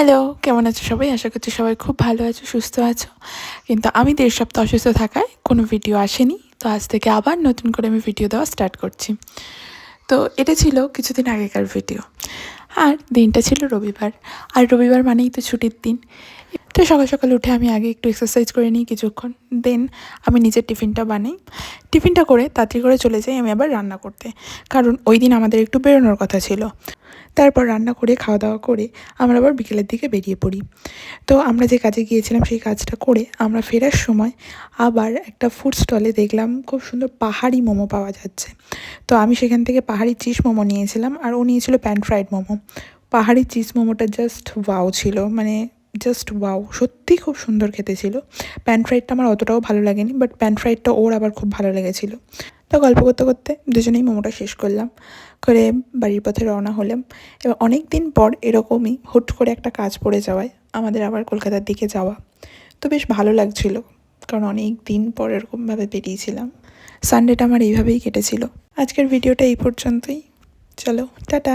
Hello কেমন আছো সবাই? আশা করছি সবাই খুব ভালো আছো, সুস্থ আছো। কিন্তু আমি দেড় সপ্তাহ অসুস্থ থাকায় কোনো ভিডিও আসেনি। তো আজ থেকে আবার নতুন করে আমি ভিডিও দেওয়া স্টার্ট করছি। তো এটা ছিল কিছুদিন আগেকার ভিডিও আর দিনটা ছিল রবিবার। আর রবিবার মানেই তো ছুটির দিন। তো সকাল সকাল উঠে আমি আগে একটু এক্সারসাইজ করে নিই কিছুক্ষণ। দেন আমি নিজের টিফিনটা বানাই। টিফিনটা করে তাড়াতাড়ি করে চলে যাই আমি আবার রান্না করতে। কারণ ওই দিন আমাদের একটু বেরোনোর কথা ছিল। তারপর রান্না করে খাওয়া দাওয়া করে আমরা আবার বিকেলের দিকে বেরিয়ে পড়ি। তো আমরা যে কাজে গিয়েছিলাম সেই কাজটা করে আমরা ফেরার সময় আবার একটা ফুড স্টলে দেখলাম খুব সুন্দর পাহাড়ি মোমো পাওয়া যাচ্ছে। তো আমি সেখান থেকে পাহাড়ি চিজ মোমো নিয়েছিলাম আর ও নিয়েছিল প্যান ফ্রাইড মোমো। পাহাড়ি চিজ মোমোটা জাস্ট ওয়াও ছিল মানে জাস্ট ওয়াও সত্যি খুব সুন্দর খেতে ছিল। প্যান ফ্রাইডটা আমার অতটাও ভালো লাগেনি বাট প্যান ফ্রাইডটা ওর আবার খুব ভালো লেগেছিলো। তো গল্প করতে করতে দুজনেই মোমোটা শেষ করলাম। করে বাড়ির পথে রওনা হলাম। এবার অনেক দিন পর এরকমই হুট করে একটা কাজ পড়ে যাওয়ায় আমাদের আবার কলকাতার দিকে যাওয়া। তো বেশ ভালো লাগছিল, কারণ অনেক দিন পর এরকমভাবে বেরিয়েছিলাম। সানডেটা আমার এইভাবেই কেটেছিল। আজকের ভিডিওটা এই পর্যন্তই। চলো, টাটা।